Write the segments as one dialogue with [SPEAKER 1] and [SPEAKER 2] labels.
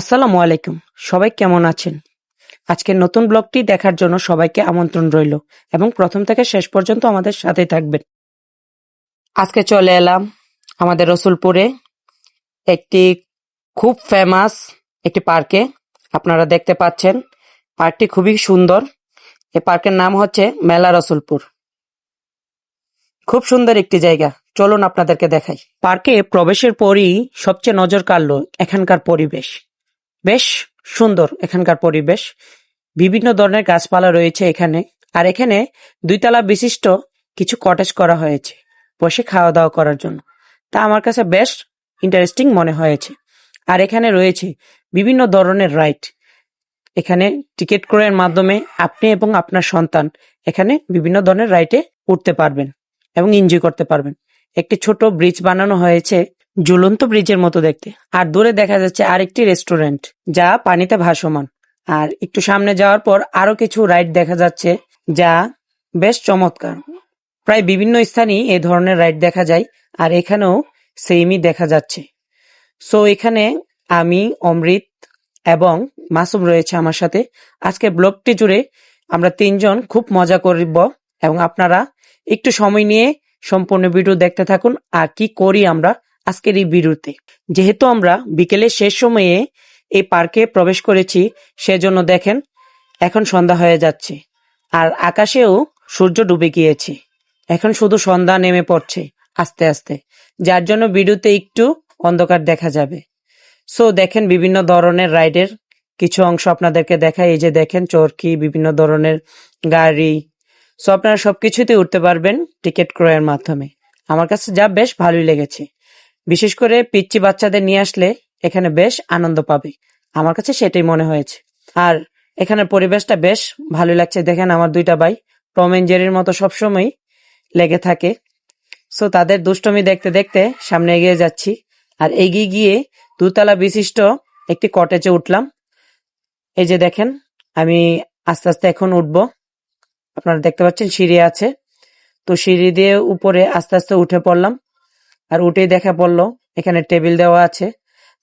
[SPEAKER 1] আসসালামু আলাইকুম। সবাই কেমন আছেন? আজকের নতুন ব্লগটি দেখার জন্য সবাইকে আমন্ত্রণ রইল এবং প্রথম থেকে শেষ পর্যন্ত আমাদের সাথে থাকবেন। আজকে চলে এলাম আমাদের রসুলপুরে, একটি খুব ফেমাস একটি পার্কে আপনারা দেখতে পাচ্ছেন পার্কটি খুবই সুন্দর। এই পার্কের নাম হচ্ছে মেলা রসুলপুর। খুব সুন্দর একটি জায়গা। চলুন আপনাদেরকে দেখাই। পার্কে প্রবেশের পরই সবচেয়ে নজর কাড়লো এখানকার পরিবেশ। বেশ সুন্দর এখানকার পরিবেশ। বিভিন্ন ধরনের গাছপালা রয়েছে এখানে। আর এখানে দুইতলা বিশিষ্ট কিছু কটেজ করা হয়েছে বসে খাওয়া দাওয়া করার জন্য। তা আমার কাছে বেশ ইন্টারেস্টিং মনে হয়েছে। আর এখানে রয়েছে বিভিন্ন ধরনের রাইড এখানে টিকিট ক্রয়ের মাধ্যমে আপনি এবং আপনার সন্তান এখানে বিভিন্ন ধরনের রাইডে উঠতে পারবেন। এবং এনজয় করতে পারবেন। একটি ছোট ব্রিজ বানানো হয়েছে ঝুলন্ত ব্রিজের মতো দেখতে। আর দূরে দেখা যাচ্ছে আরেকটি রেস্টুরেন্ট যা পানিতে ভাসমান। আর একটু সামনে যাওয়ার পর আরও কিছু রাইড দেখা যাচ্ছে যা বেশ চমৎকার। প্রায় বিভিন্ন স্থানেই এ ধরনের রাইড দেখা যায় আর এখানেও সেমই দেখা যাচ্ছে। সো এখানে আমি, অমৃত এবং মাসুম রয়েছে আমার সাথে। আজকে ব্লগটি জুড়ে আমরা তিনজন খুব মজা করব এবং আপনারা একটু সময় নিয়ে সম্পূর্ণ ভিডিও দেখতে থাকুন আর কি করি আমরা আজকের এই ভিডিওতে। যেহেতু আমরা বিকেলের শেষ সময়ে এই পার্কে প্রবেশ করেছি, সেজন্য দেখেন এখন সন্ধ্যা হয়ে যাচ্ছে। আর আকাশেও সূর্য ডুবে গিয়েছে। এখন শুধু সন্ধ্যা নেমে পড়ছে আস্তে আস্তে। যার জন্য ভিডিওতে একটু অন্ধকার দেখা যাবে। সো দেখেন বিভিন্ন ধরনের রাইডের কিছু অংশ আপনাদেরকে দেখায় এই যে দেখেন চরকি, বিভিন্ন ধরনের গাড়ি সো আপনারা সবকিছুতে উঠতে পারবেন টিকিট ক্রয়ের মাধ্যমে। আমার কাছে যা বেশ ভালোই লেগেছে। বিশেষ করে পিচ্চি বাচ্চাদের নিয়ে আসলে এখানে বেশ আনন্দ পাবে। আমার কাছে সেটাই মনে হয়েছে। আর এখানের পরিবেশটা বেশ ভালো লাগছে। দেখেন আমার দুইটা ভাই, টম এন্ড জেরির মতো সবসময় লেগে থাকে। সো তাদের দুষ্টমি দেখতে দেখতে সামনে এগিয়ে যাচ্ছি। আর এগিয়ে গিয়ে দুতলা বিশিষ্ট একটি কটেজে উঠলাম। এই যে দেখেন, আমি আস্তে আস্তে এখন উঠব। আপনারা দেখতে পাচ্ছেন সিঁড়ি আছে। তো সিঁড়ি দিয়ে উপরে আস্তে আস্তে উঠে পড়লাম। আর উঠেই দেখা পড়ল, এখানে টেবিল দেওয়া আছে।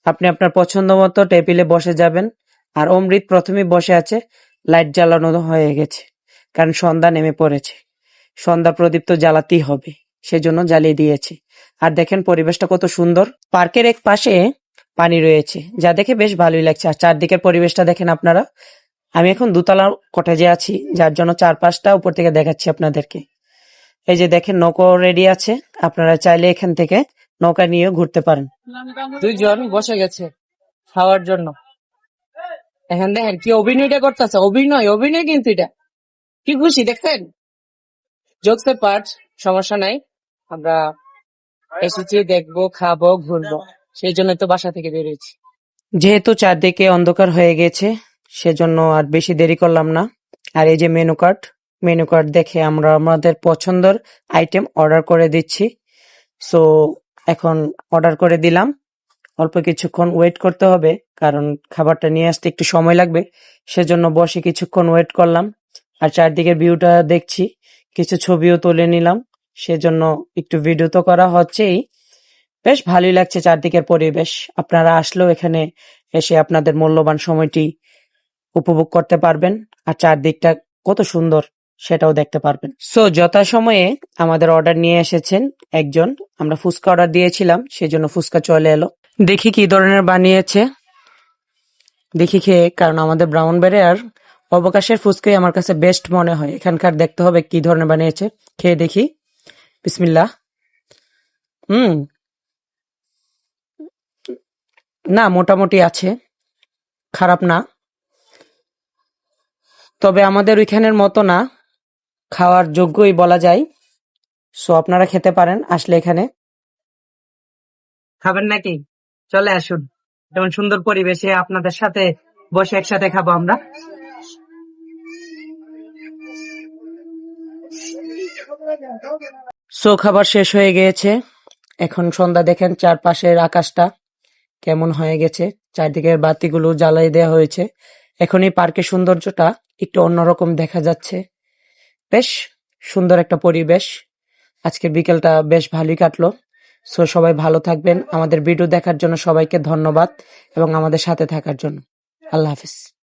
[SPEAKER 1] আপনি আপনার পছন্দ মতো টেবিলে বসে যাবেন। আর অমৃত প্রথমেই বসে আছে, লাইট জ্বালানো হয়ে গেছে, কারণ সন্ধ্যা নেমে পড়েছে। সন্ধ্যা প্রদীপ তো জ্বালাতেই হবে, সেজন্য জ্বালিয়ে দিয়েছে। আর দেখেন পরিবেশটা কত সুন্দর। পার্কের এক পাশে পানি রয়েছে, যা দেখে বেশ ভালোই লাগছে। আর চারদিকের পরিবেশটা দেখেন আপনারা আমি এখন দুতলা কটেজে আছি যার জন্য চারপাশটা উপর থেকে দেখাচ্ছি আপনাদেরকে। এই যে দেখেন নৌকো রেডি আছে আপনারা চাইলে এখান থেকে নৌকা নিয়েও ঘুরতে পারেন। দুইজন বসে গেছে খাওয়ার জন্য। এখন দেখেন কি অভিনয়টা করতেছে অভিনয় অভিনয় কিন্তু এটা। কি খুশি দেখছেন? জোকসের পার্ট সমস্যা নাই। আমরা এসেছি দেখব খাব ঘুরবো। সেই জন্য তো বাসা থেকে বেরিয়েছি। যেহেতু চারদিকে অন্ধকার হয়ে গেছে সেজন্য আর বেশি দেরি করলাম না। আর এই যে মেনু কার্ড মেনু কার্ড দেখে আমরা আমাদের পছন্দের আইটেম অর্ডার করে দিচ্ছি। সো এখন অর্ডার করে দিলাম। অল্প কিছুক্ষণ ওয়েট করতে হবে, কারণ খাবারটা নিয়ে আসতে একটু সময় লাগবে। সেজন্য বসে কিছুক্ষণ ওয়েট করলাম। আর চারদিকের ভিউটা দেখছি। কিছু ছবিও তুলে নিলাম। সেজন্য একটু ভিডিও তো করা হচ্ছেই। বেশ ভালোই লাগছে চারদিকের পরিবেশ। আপনারা আসলেও এখানে এসে আপনাদের মূল্যবান সময়টি উপভোগ করতে পারবেন আর চারদিকটা কত সুন্দর সেটাও দেখতে পারবেন। সো যথাসময়ে আমাদের অর্ডার নিয়ে এসেছেন একজন। আমরা ফুচকা অর্ডার দিয়েছিলাম, সেজন্য ফুচকা চলে এলো। দেখি কি ধরনের বানিয়েছে। দেখি খেয়ে, কারণ আমাদের ব্রাউন বেড়ে আর অবকাশের ফুচকাই আমার কাছে বেস্ট মনে হয়। এখানকার দেখতে হবে কি ধরনের বানিয়েছে। খেয়ে দেখি। বিসমিল্লা হুম। না, মোটামুটি আছে। খারাপ না। তবে আমাদের ওইখানের মতো না। খাওয়ার যোগ্যই বলা যায়। সো আপনারা খেতে পারেন আসলে এখানে। খাবেন নাকি? চলে আসুন। যেমন সুন্দর পরিবেশে আপনাদের সাথে বসে একসাথে খাব আমরা। সো খাবার শেষ হয়ে গিয়েছে। এখন সন্ধ্যা দেখেন চারপাশের আকাশটা কেমন হয়ে গেছে। চারদিকের বাতিগুলো জ্বালাই দেওয়া হয়েছে। এখন এই পার্কের সৌন্দর্যটা একটু অন্যরকম দেখা যাচ্ছে। বেশ সুন্দর একটা পরিবেশ। আজকের বিকেলটা বেশ ভালোই কাটলো। সো সবাই ভালো থাকবেন। আমাদের ভিডিও দেখার জন্য সবাইকে ধন্যবাদ এবং আমাদের সাথে থাকার জন্য। আল্লাহ হাফিজ।